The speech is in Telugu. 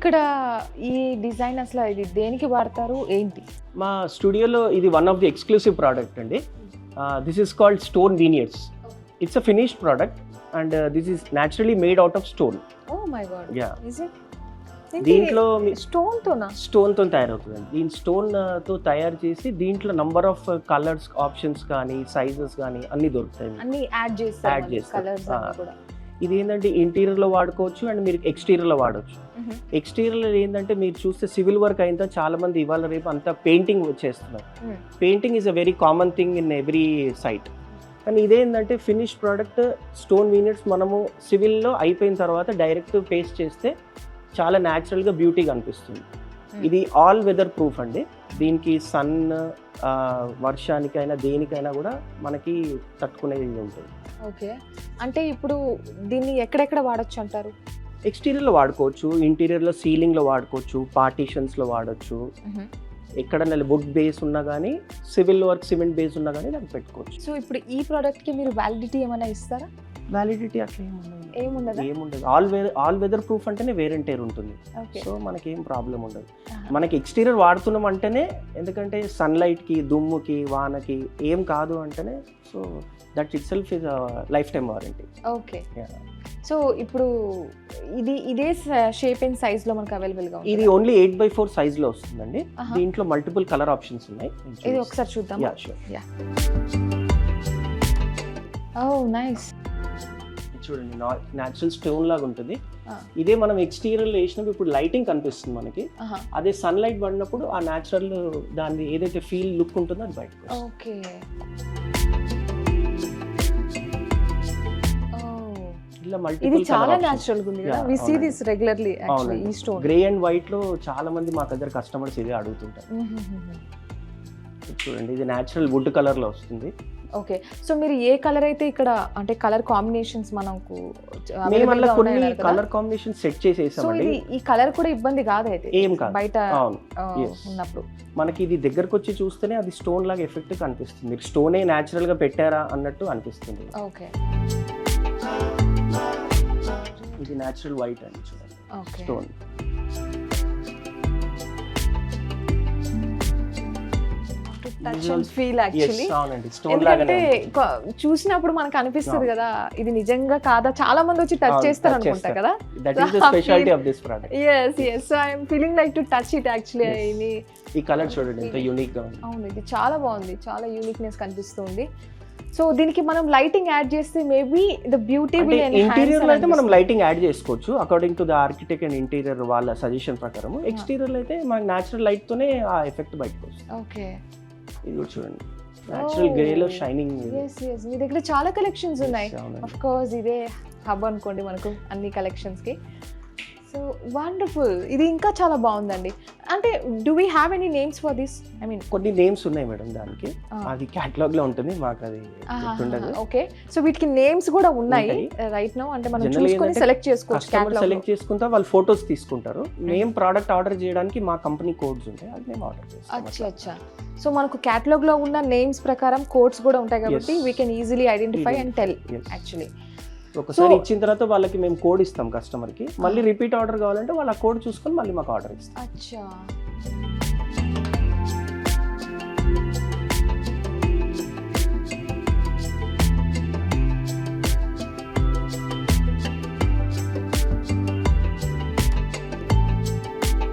ఇక్కడ ఈ డిజైన్ అసలు ఇది దేనికి వాడతారు? ఏంటి? మా స్టూడియోలో ఇది one of the exclusive product అండి. This is called stone veneers it's a finished product and this is naturally made out of stone oh my god ya is it దీంట్లో స్టోన్ తోనా స్టోన్తో తయారవుతుంది దీని స్టోన్తో తయారు చేసి దీంట్లో నంబర్ ఆఫ్ కలర్స్ ఆప్షన్స్ కానీ సైజెస్ కానీ అన్ని దొరుకుతాయి. అన్ని యాడ్ చేస్తారు చేస్తారు. ఇది ఏంటంటే ఇంటీరియర్లో వాడుకోవచ్చు అండ్ మీరు ఎక్స్టీరియర్లో వాడవచ్చు మ్మ్. ఎక్స్టీరియర్ ఏంటంటే మీరు చూస్తే సివిల్ వర్క్ అయిన చాలా మంది ఇవాళ రేపు అంతా పెయింటింగ్ చేస్తున్నారు మ్మ్. Painting is a very common thing in every site కానీ ఇదేంటంటే ఫినిష్ ప్రోడక్ట్ స్టోన్ యూనిట్స్ మనము సివిల్లో అయిపోయిన తర్వాత డైరెక్ట్ పేస్ట్ చేస్తే చాలా న్యాచురల్గా బ్యూటీగా అనిపిస్తుంది. ఇది ఆల్ వెదర్ ప్రూఫ్ అండి. దీనికి సన్ వర్షానికైనా దేనికైనా కూడా మనకి తట్టుకునేది ఉంటుంది. ఓకే. అంటే ఇప్పుడు దీన్ని ఎక్కడెక్కడ వాడొచ్చు అంటారు? ఎక్స్టీరియర్లో వాడుకోవచ్చు ఇంటీరియర్లో సీలింగ్లో వాడుకోవచ్చు పార్టీషన్స్లో వాడచ్చు. ఎక్కడైనా వుడ్ బేస్ ఉన్నా కానీ సివిల్ వర్క్ సిమెంట్ బేస్ ఉన్నా కానీ దాన్ని పెట్టుకోవచ్చు. సో ఇప్పుడు ఈ ప్రోడక్ట్కి మీరు వ్యాలిడిటీ ఏమైనా ఇస్తారా? వ్యాలిడిటీ అట్లా ఏముండదు ఏముండదా? ఏముండదు. All weather all weather proof అంటేనే వేరెంటేర్ ఉంటుంది. సో మనకి ఏం ప్రాబ్లం ఉండదు మనకి ఎక్స్టీరియర్ వాడుతున్నాం అంటేనే ఎందుకంటే సన్లైట్కి దుమ్ముకి వానకి ఏం కాదు అంటేనే so that itself is lifetime warranty okay so ఇప్పుడు ఇది ఇదే షేప్ అండ్ సైజ్లో మనకు అవైలబుల్గా ఇది ఓన్లీ ఎయిట్ బై ఫోర్ సైజ్లో వస్తుందండి. దీంట్లో మల్టిపుల్ కలర్ ఆప్షన్స్ ఉన్నాయి. ఇది ఒకసారి చూద్దాం ఓ నైస్ చూడండి న్యాచురల్ స్టోన్ లాగా ఉంటుంది. ఇదే మనం ఎక్స్టీరియర్ వేసినప్పుడు ఇప్పుడు లైటింగ్ కనిపిస్తుంది మనకి. అదే సన్లైట్ పడినప్పుడు ఆ న్యాచురల్ దాని ఏదైతే ఫీల్ లుక్ ఉంటుందో అది బయటకు వస్తుంది. ఓకే ఇలా ఇది చాలా న్యాచురల్ ఉంది కదా. We see. This regularly actually ఈ స్టోన్ గ్రే అండ్ వైట్లో చాలా మంది మా దగ్గర కస్టమర్స్ ఇదే అడుగుతుంటారు. చూడండి ఇది న్యాచురల్ వుడ్ కలర్లో వస్తుంది. ఓకే సో మీరు ఏ కలర్ అయితే ఇక్కడ అంటే కలర్ కాంబినేషన్స్ మనకు కొన్ని? కలర్ కాంబినేషన్ సెట్ చేసేసామండి. ఈ కలర్ కూడా ఇబ్బంది కాదు అయితే. ఏం కాదు. బయట. ఉన్నప్పుడు. మనకి ఇది దగ్గరకు వచ్చి చూస్తేనే అది స్టోన్ లాగా ఎఫెక్ట్ కనిపిస్తుంది. స్టోనే న్యాచురల్గా పెట్టారా అన్నట్టు అనిపిస్తుంది. ఓకే ఇది న్యాచురల్ వైట్ అండి చూడండి స్టోన్ చూసినప్పుడు మనకు అనిపిస్తుంది. కదా ఇది నిజంగా కాదా? చాలా మంది వచ్చి టచ్ అవును, చేస్తారు అనుకుంటా. కదా? Yes yes so I'm feeling like to touch it actually ఈ కలర్ చూడండి ఎంత యూనిక్గా ఉంది. అవును ఇది చాలా బాగుంది. చాలా యూనిక్నెస్ కనిపిస్తుంది. సో దీనికి మనం లైటింగ్ యాడ్ చేస్తే మేబీ ద బ్యూటీ ఇంటీరియర్లో అయితే మనం లైటింగ్ యాడ్ చేసుకోవచ్చు. According to the architect and interior వాళ్ళ సజెషన్ ప్రకారం ఎక్స్టీరియర్ అయితే మనకి న్యాచురల్ లైట్ తోనే ఆ ఎఫెక్ట్ బయటకు వస్తుంది. ఓకే ఇది కూడా చూడండి. న్యాచురల్ గ్రే లో షైనింగ్ మీ దగ్గర చాలా కలెక్షన్స్ ఉన్నాయి. అఫ్ కోర్స్ ఇదే హబ్ అనుకోండి మనకు అన్ని కలెక్షన్స్కి. So wonderful. ఇది ఇంకా చాలా బాగుందండి. అంటే do we have any names for this I mean కొన్ని నేమ్స్ ఉన్నాయి మేడం దానికి. అది క్యాటలాగ్లో ఉంటుంది మాకు అది ఓకే సో వీటికి నేమ్స్ కూడా ఉన్నాయి. రైట్ నో అంటే మనం చూసుకొని సెలెక్ట్ చేసుకోవచ్చు లో. సెలెక్ట్ చేసుకుంటా వాళ్ళు ఫొటోస్ తీసుకుంటారు. మేము ప్రోడక్ట్ ఆర్డర్ చేయడానికి మా కంపెనీ కోడ్స్ ఉంటాయి అది మేము ఆర్డర్ అచ్చా చేస్తాం అచ్చా. సో మనకు క్యాటలాగ్లో ఉన్న నేమ్స్ ప్రకారం కోడ్స్ కూడా ఉంటాయి కాబట్టి. We can easily identify and tell. Actually ఒకసారి ఇచ్చిన తర్వాత వాళ్ళకి మేము కోడ్ ఇస్తాం కస్టమర్కి. మళ్ళీ రిపీట్ ఆర్డర్ కావాలంటే వాళ్ళ కోడ్ చూసుకొని మళ్ళీ మాకు ఆర్డర్ ఇస్తాం అచ్చా.